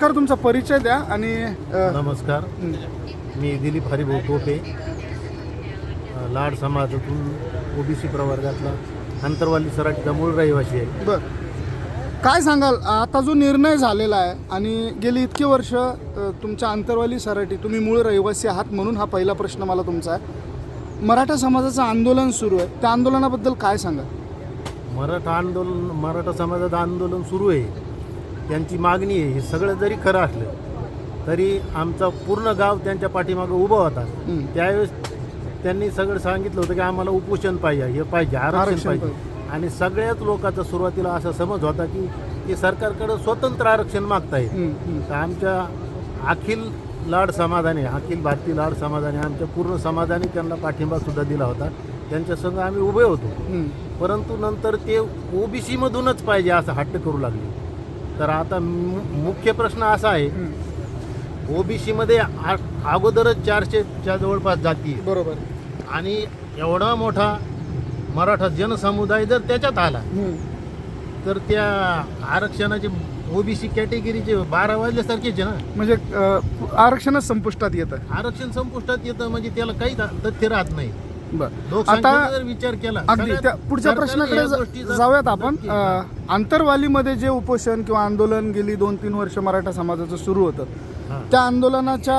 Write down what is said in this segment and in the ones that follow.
नमस्कार तुमचा परिचय द्या आणि अ, नमस्कार. मी दिलीप हरिभाऊ टोपे अ, लाड समाजातून ओबीसी प्रवर्गातला अंतरवाली सराटीचा मूळ रहिवासी आहे. बर. काय सांगाल? आता जो निर्णय झालेला आहे आणि गेली इतकी वर्ष अ, तुमच्या आंतरवाली सराटी तुम्ही मूळ रहिवासी आहात म्हणून हा पहिला प्रश्न मला तुमचा आहे. मराठा समाजाचं आंदोलन सुरू आहे. त्या आंदोलनाबद्दल काय सांगाल? मराठा आंदोलन मराठा समाजाचं आंदोलन सुरू आहे. त्यांची मागणी आहे हे सगळं जरी खरं असलं तरी आमचा पूर्ण गाव त्यांच्या पाठीमागं उभा होता. हं. त्यावेळेस त्यांनी सगळं सांगितलं होतं की आम्हाला उपोषण पाहिजे हे पाहिजे आरक्षण पाहिजे. आणि सगळ्याच लोकांचा सुरुवातीला असा समज होता की ते सरकारकडे स्वतंत्र आरक्षण मागतायत हं, हं. तर आमच्या अखिल लाड समाजाने अखिल भारतीय लाड समाजाने आमच्या पूर्ण समाजाने त्यांना पाठिंबा सुद्धा दिला होता. त्यांच्या संग आम्ही उभे होतो. हं. परंतु नंतर ते ओबीसी मधूनच पाहिजे असं हट्ट करू लागले. तर आता मुख्य प्रश्न असा आहे. ओबीसी मध्ये आ- अगोदरच चारशेच्या जवळपास जाती. बरोबर आणि एवढा मोठा मराठा जनसमुदाय जर त्याच्यात आला. तर त्या आरक्षणाचे ओबीसी कॅटेगरीचे बारा वाजल्यासारखेच आहे ना म्हणजे आरक्षणच संपुष्टात येत आरक्षण संपुष्टात येतं म्हणजे त्याला काही तथ्य राहत नाही बर. आता जर विचार केला अगदी त्या पुढच्या प्रश्नाकडे जाऊयात आपण. आंतरवालीमध्ये जे उपोषण किंवा आंदोलन गेली दोन तीन वर्ष मराठा समाजाचं सुरू होतं त्या आंदोलनाच्या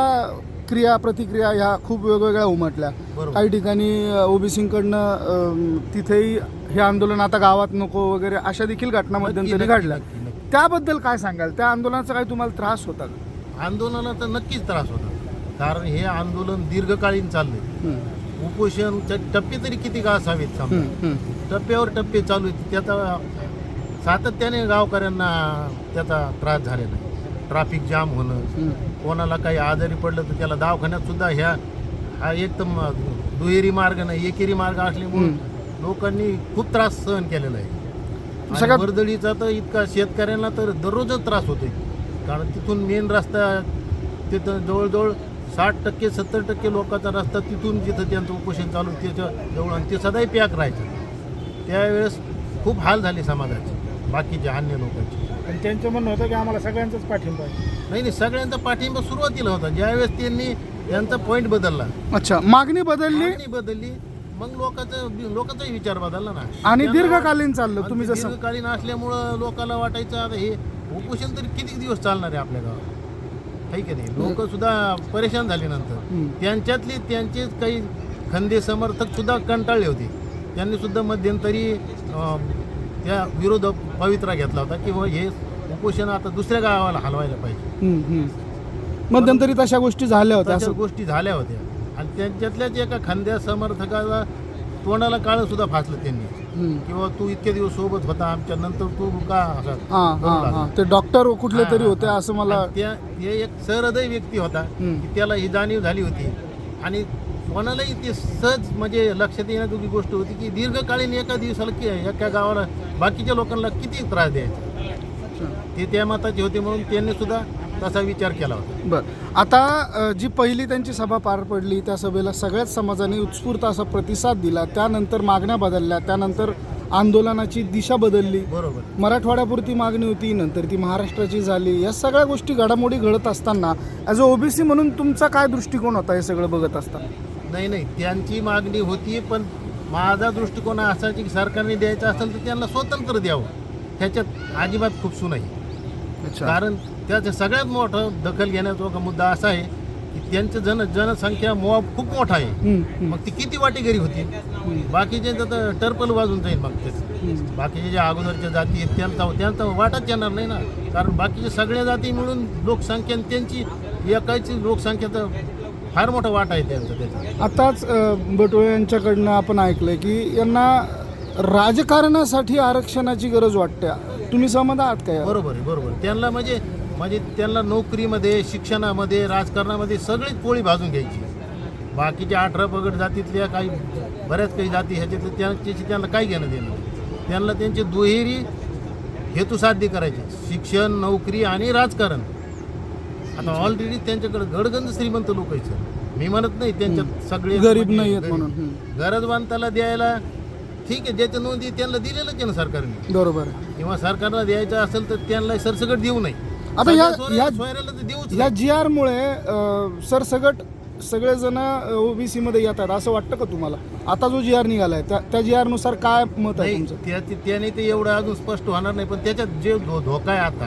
क्रिया प्रतिक्रिया ह्या खूप वेगवेगळ्या उमटल्या. काही ठिकाणी ओबीसीकडनं तिथेही हे आंदोलन आता गावात नको वगैरे अशा देखील घटना मध्यंतरी घडल्या. त्याबद्दल काय सांगाल? त्या आंदोलनाचा काही तुम्हाला त्रास होता? आंदोलनाचा नक्कीच त्रास होता. कारण हे आंदोलन दीर्घकालीन चाललंय. हम्म, उपोषणचे टप्पे तरी किती का असावेत समजा. टप्प्यावर टप्पे चालू आहेत. त्याचा सातत्याने गावकऱ्यांना त्याचा त्रास झालेला आहे. ट्रॅफिक जाम होणं. कोणाला काही आजारी पडलं तर त्याला दवाखान्यात सुद्धा ह्या हा एक तर म- दुहेरी मार्ग नाही एकेरी मार्ग असल्यामुळे लोकांनी खूप त्रास सहन केलेला आहे. वर्दळीचा तर इतका शेतकऱ्यांना तर दररोजच त्रास होतोय. कारण तिथून मेन रस्ता तिथं जवळजवळ साठ टक्के सत्तर टक्के लोकांचा रस्ता तिथून जिथं त्यांचं उपोषण चालू त्याच्याजवळ आणि ते सदाही पॅक राहायचं. त्यावेळेस खूप हाल झाले समाजाचे बाकीचे अन्य लोकांचे. आणि त्यांचं म्हणणं होतं की आम्हाला सगळ्यांचाच पाठिंबा आहे. नाही नाही सगळ्यांचा पाठिंबा सुरुवातीला होता. ज्यावेळेस त्यांनी त्यांचा पॉईंट बदलला. अच्छा मागणी बदलली? मागणी बदलली. मग लोकांचं लोकांचाही विचार बदलला ना. आणि त्यामुळं- दीर्घकालीन चाललं तुम्ही जसं दीर्घकालीन असल्यामुळं लोकांना वाटायचं आता हे उपोषण तरी किती दिवस चालणार आहे आपल्या गावात? काही की नाही? लोक सुद्धा परेशान झाले नंतर. त्यांच्यातले त्यांचेच काही खंदे समर्थक सुद्धा कंटाळले होते. त्यांनी सुद्धा मध्यंतरी त्या विरोध पवित्रा घेतला होता की हे उपोषण आता दुसऱ्या गावाला हलवायला पाहिजे. मध्यंतरी तशा गोष्टी झाल्या होत्या गोष्टी झाल्या होत्या. आणि त्यांच्यातल्याच एका खांद्या समर्थकाला तोंडाला काळं सुद्धा फासलं त्यांनी. किंवा तू इतके दिवस सोबत होता आमच्या नंतर तू का असा हा हा? हा ते डॉक्टर कुठले हा, तरी हा, होते हा. असं मला आणि त्या ते एक सहृदय व्यक्ती होता हम्म. की त्याला ही जाणीव झाली होती आणि कोणालाही ते सहज म्हणजे लक्षात येण्याजोगी गोष्ट होती की दीर्घकालीन एका दिवसाला की एका गावाला बाकीच्या लोकांना किती त्रास द्यायचा ते त्या मताचे होते म्हणून त्यांनी सुद्धा तसा विचार केला होता. बर. आता अ, जी पहिली त्यांची सभा पार पडली त्या सभेला सगळ्याच समाजाने उत्स्फूर्त असा प्रतिसाद दिला. त्यानंतर मागण्या बदलल्या त्यानंतर आंदोलनाची दिशा बदलली. बरोबर. मराठवाड्यापुरती मागणी होती नंतर ती महाराष्ट्राची झाली. या सगळ्या गोष्टी घडामोडी घडत असताना ॲज अ ओबीसी म्हणून तुमचा काय दृष्टिकोन होता हे सगळं बघत असताना? नाही नाही. त्यांची मागणी होती पण माझा दृष्टिकोन असा की सरकारने द्यायचं असेल तर त्यांना स्वतंत्र द्यावं. ह्याच्यात अजिबात खूप नाही कारण त्याचं सगळ्यात मोठं दखल घेण्याचा मुद्दा असा आहे की त्यांचं जन जनसंख्या मोहा खूप मोठा आहे. मग ती किती वाटेकरी होती? बाकीचे तर टर्पल वाजून जाईल मग ते. बाकीचे ज्या अगोदरच्या जाती आहेत त्यांचा त्यांचा वाटाच येणार नाही ना. कारण बाकीच्या सगळ्या जाती मिळून लोकसंख्या त्यांची एकाची लोकसंख्या तर फार मोठा वाटा आहे त्यांचा त्याचा. आताच बटोळे यांच्याकडनं आपण ऐकलंय की यांना राजकारणासाठी आरक्षणाची गरज वाटते. तुम्ही सहमत आहात का यावर? बरोबर आहे बरोबर त्यांना म्हणजे म्हणजे त्यांना नोकरीमध्ये शिक्षणामध्ये राजकारणामध्ये सगळीच पोळी भाजून घ्यायची बाकीच्या अठरा पगड जातीतल्या काही बऱ्याच काही जाती ह्याच्यात त्यांची त्यांना काय घेणं देणं. त्यांना त्यांचे दुहेरी हेतू साध्य करायचे शिक्षण नोकरी आणि राजकारण आता ऑलरेडी त्यांच्याकडे गडगंज श्रीमंत लोक आहेत. मी म्हणत नाही त्यांच्यात सगळे गरीब म्हणजे नाही. म्हणून. गरजवंताला द्यायला ठीक आहे ज्याच्या नोंदी त्यांना दिलेलंच आहे ना सरकारने. बरोबर किंवा सरकारला द्यायचं असेल तर त्यांना सरसकट देऊ नये. आता या सगळ्या या सोयऱ्या- सोयऱ्याला तर देऊच या जी आरमुळे सरसगट सगळेजण ओबीसी मध्ये येतात असं वाटतं का तुम्हाला? आता जो जी आर निघालाय त्या त्या जी आरनुसार काय मत आहे नाही तुमचं? त्या- त्याने ते एवढं अजून स्पष्ट होणार नाही पण त्याच्यात जे धो- धोका आहे आता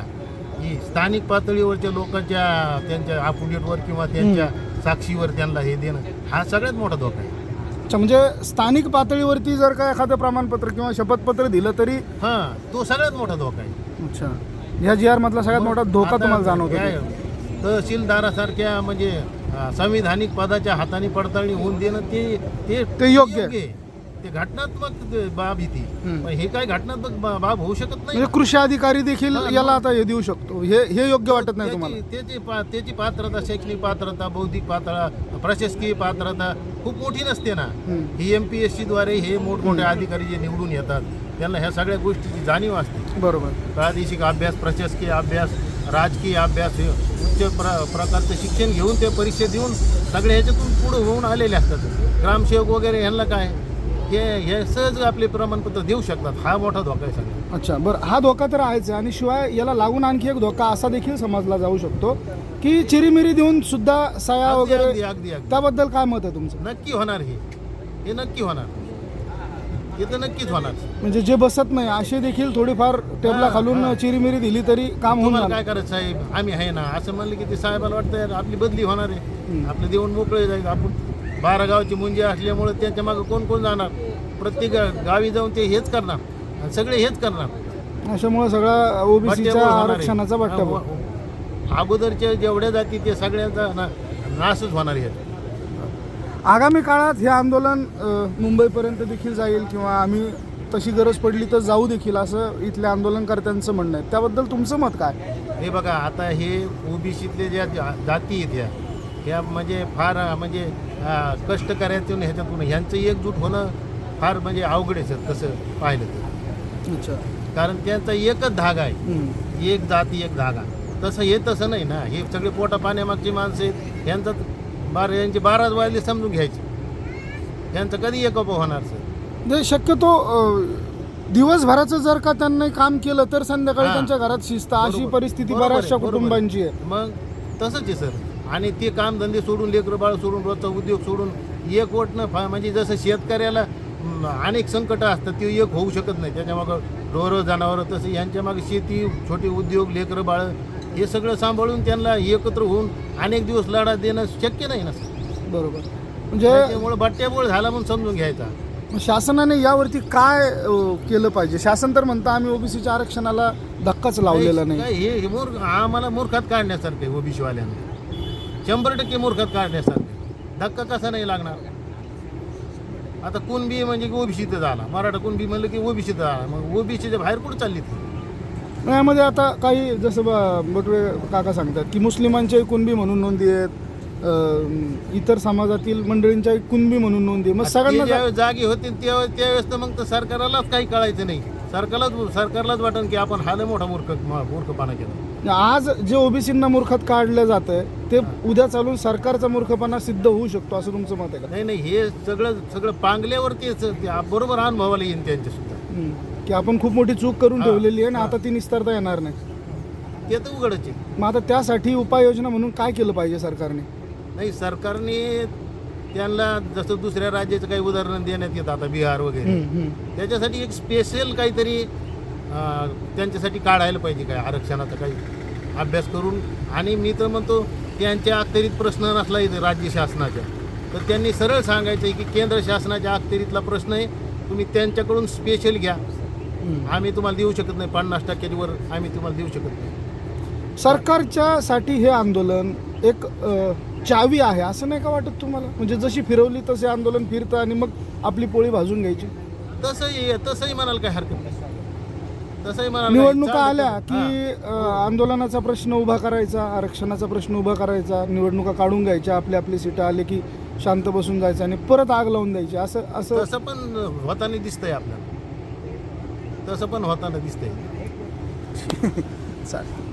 की स्थानिक पातळीवरच्या लोकांच्या त्यांच्या अपुडेटवर किंवा त्यांच्या साक्षीवर त्यांना हे देणं हा सगळ्यात मोठा धोका आहे. अच्छा म्हणजे स्थानिक पातळीवरती जर का एखादं प्रमाणपत्र किंवा शपथपत्र दिलं तरी हा तो सगळ्यात मोठा धोका आहे. अच्छा. ह्या जी आर मधला सगळ्यात मोठा धोका आता तुम्हाला जाणवतो तहसीलदारासारख्या म्हणजे अं, संविधानिक पदाच्या हाताने पडताळणी होऊन देणं ते ते ते योग्य आहे. ते घटनात्मक बाब आहे ती. पण हे काय घटनात्मक बा- बाब होऊ शकत नाही? म्हणजे कृषी अधिकारी देखील हा, याला. आता हे देऊ शकतो. हे हे योग्य वाटत नाही तुम्हाला? त्याची त्याची पा- त्याची पात्रता शैक्षणिक पात्रता बौद्धिक पात्रता प्रशासकीय पात्रता खूप मोठी नसते ना. हम्म. ही एम पी एस सी द्वारे हे मोठमोठे अधिकारी जे निवडून येतात त्यांना ह्या सगळ्या गोष्टीची जाणीव असते. बरोबर. प्रादेशिक अभ्यास प्रशासकीय अभ्यास राजकीय अभ्यास हे उच्च प्र प्रकारचं शिक्षण घेऊन ते परीक्षा देऊन सगळे ह्याच्यातून पुढे होऊन आलेले असतात. ग्रामसेवक वगैरे ह्यांना काय? हे हे सहज आपले प्रमाणपत्र देऊ शकतात. हा मोठा धोका आहे सगळा अच्छा बरं. हा धोका तर आहेच आहे. आणि शिवाय याला लागून आणखी एक धोका असा देखील समजला जाऊ शकतो की चिरीमिरी देऊन सुद्धा सया अगदी अगदी वगैरे अगदी अगदी त्याबद्दल काय मत आहे तुमचं? नक्की होणार हे. हे नक्की होणार. हे तर नक्कीच होणार. म्हणजे जे बसत नाही असे देखील थोडीफार टेबला खालून. चिरीमिरी दिली तरी काम होऊन तुम्हाला जाणार. काय करायचं साहेब? आम्ही आहे ना. असं म्हणलं की ते साहेबाला वाटतं यार आपली बदली होणार आहे. आपलं देऊन मोकळे जाईल. आपण बारा गावची मुंजी असल्यामुळे त्यांच्या मागे कोण कोण जाणार? प्रत्येक गावी जाऊन ते हेच करणार. आणि सगळे हेच करणार. अशामुळे सगळा ओबीसीच्या आहे. आरक्षणाचा बट्टा हा, व- अगोदरच्या जेवढ्या जाती ते सगळ्यांचा ना नाशच होणार आहे. आगामी काळात हे आंदोलन मुंबईपर्यंत देखील जाईल किंवा आम्ही तशी गरज पडली तर जाऊ देखील असं इथल्या आंदोलनकर्त्यांचं म्हणणं आहे. त्याबद्दल तुमचं मत काय? हे बघा आता हे ओबीसीतले ज्या जाती आहेत ह्या ह्या म्हणजे फार म्हणजे अं, कष्टकऱ्यातून ह्याच्यातून ह्यांचं एकजूट होणं फार म्हणजे अवघड आहे सर तसं पाहिलं तर. अच्छा. कारण त्यांचा एकच धागा आहे. एक जाती एक धागा. तसं हे तसं नाही ना. हे सगळे पोटा पाण्यामागची माणसं आहेत. यांचा बारा यांची बाराच वाजले समजून घ्यायचे. यांचं कधी एकोपा होणार सर? म्हणजे शक्यतो दिवसभराचं जर का त्यांनी काम केलं तर संध्याकाळी. त्यांच्या घरात शिस्त अशी. परिस्थिती बऱ्याचशा. कुटुंबांची आहे. मग तसंच आहे सर. आणि ते कामधंदे सोडून लेकरं बाळ सोडून रोजचा उद्योग सोडून एक वटणं फा म्हणजे जसं शेतकऱ्याला अनेक संकट असतात ते एक होऊ शकत नाही. त्याच्यामागं ढोरं जनावरं तसं यांच्या मागे शेती छोटे उद्योग लेकरं बाळ हे सगळं सांभाळून त्यांना एकत्र होऊन अनेक दिवस लढा देणं शक्य नाही ना? बरोबर. म्हणजे त्यामुळे बट्ट्याबोळ झाला म्हणून समजून घ्यायचा. शासनाने यावरती काय केलं पाहिजे? शासन तर म्हणतं आम्ही ओबीसीच्या आरक्षणाला धक्काच लावलेला नाही हे हे मूर्ख आम्हाला मूर्खात काढण्यासारखं आहे ओबीसीवाल्यांना. शंभर टक्के मूर्खात काढण्यासारखं आहे. धक्का कसा नाही लागणार? आता कुणबी म्हणजे की ओबीसीत झाला. मराठा कुणबी म्हणलं की ओबीसीत झाला. मग ओबीसीच्या बाहेर कुठं चालली ती? यामध्ये आता काही जसं ब- बटवे काका सांगतात की मुस्लिमांच्या कुणबी म्हणून नोंदी आहेत अ, इतर समाजातील मंडळींच्या कुणबी म्हणून नोंदी आहे. मग सगळ्यांना ज्यावेळेस जागी होते त्यावेळेस त्यावेळेस तर मग तर सरकारलाच काही कळायचं नाही. सरकारलाच सरकारलाच वाटन की आपण हा लय मोठा मूर्ख मूर्खपणा केला. आज जे ओबीसींना मूर्खात काढलं जात आहे ते उद्या चालून सरकारचा मूर्खपणा सिद्ध होऊ शकतो असं तुमचं मत आहे का? नाही नाही हे सगळं सगळं पांगल्यावरतीच ते बरोबर अनुभवाला येईन त्यांच्या सुद्धा हम्म. की आपण खूप मोठी चूक करून. ठेवलेली आहे आणि. आता ती निस्तारता येणार नाही. ते तर उघडच आहे. मग आता त्यासाठी उपाययोजना म्हणून काय केलं पाहिजे सरकारने? नाही सरकारने त्यांना जसं दुसऱ्या राज्याचं काही उदाहरण देण्यात येतं आता बिहार वगैरे. त्याच्यासाठी एक स्पेशल काहीतरी त्यांच्यासाठी काढायला पाहिजे काय आरक्षणाचा काही अभ्यास करून. आणि मी तर म्हणतो त्यांच्या अखत्यारीत प्रश्न नसला इथे राज्य शासनाच्या. तर त्यांनी सरळ सांगायचं आहे की केंद्र शासनाच्या अखत्यारीतला प्रश्न आहे तुम्ही त्यांच्याकडून स्पेशल घ्या. आम्ही तुम्हाला देऊ शकत नाही पन्नास टक्क्यावर आम्ही तुम्हाला देऊ शकत नाही. सरकारच्या साठी हे आंदोलन एक चावी आहे असं नाही का वाटत तुम्हाला? म्हणजे जशी फिरवली तसे आंदोलन फिरतं आणि मग आपली पोळी भाजून घ्यायची. तसंही तसंही म्हणाल काय हरकत नाही. तसंही म्हणाल निवडणुका. आल्या हां. की अ, आंदोलनाचा प्रश्न उभा करायचा आरक्षणाचा प्रश्न उभा करायचा निवडणुका काढून घ्यायच्या आपली आपली सीटं आले की शांत बसून जायचं आणि परत आग लावून द्यायची. असं असं तसं पण होताना दिसतंय आपल्याला. तसं पण होताना दिसतंय. चालेल.